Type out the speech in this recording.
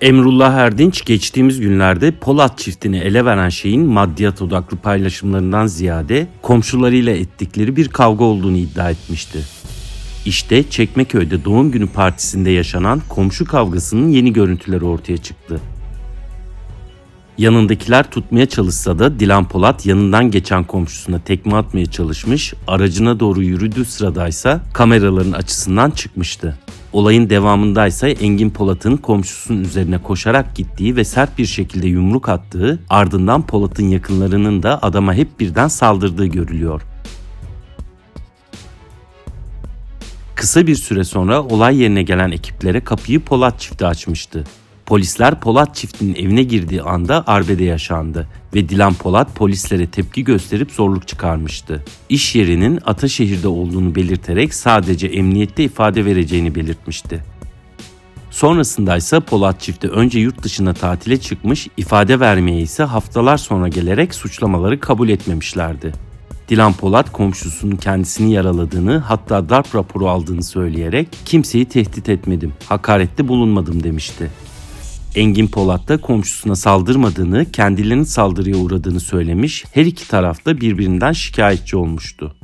Emrullah Erdinç geçtiğimiz günlerde Polat çiftini ele veren şeyin maddiyat odaklı paylaşımlarından ziyade komşularıyla ettikleri bir kavga olduğunu iddia etmişti. İşte Çekmeköy'de doğum günü partisinde yaşanan komşu kavgasının yeni görüntüleri ortaya çıktı. Yanındakiler tutmaya çalışsa da Dilan Polat yanından geçen komşusuna tekme atmaya çalışmış, aracına doğru yürüdüğü sıradaysa kameraların açısından çıkmıştı. Olayın devamındaysa Engin Polat'ın komşusunun üzerine koşarak gittiği ve sert bir şekilde yumruk attığı, ardından Polat'ın yakınlarının da adama hep birden saldırdığı görülüyor. Kısa bir süre sonra olay yerine gelen ekiplere kapıyı Polat çifti açmıştı. Polisler Polat çiftinin evine girdiği anda arbede yaşandı ve Dilan Polat polislere tepki gösterip zorluk çıkarmıştı. İş yerinin Ataşehir'de olduğunu belirterek sadece emniyette ifade vereceğini belirtmişti. Sonrasında ise Polat çifti önce yurt dışına tatile çıkmış, ifade vermeye ise haftalar sonra gelerek suçlamaları kabul etmemişlerdi. Dilan Polat komşusunun kendisini yaraladığını hatta darp raporu aldığını söyleyerek kimseyi tehdit etmedim, hakarette bulunmadım demişti. Engin Polat da komşusuna saldırmadığını, kendilerinin saldırıya uğradığını söylemiş, her iki taraf da birbirinden şikayetçi olmuştu.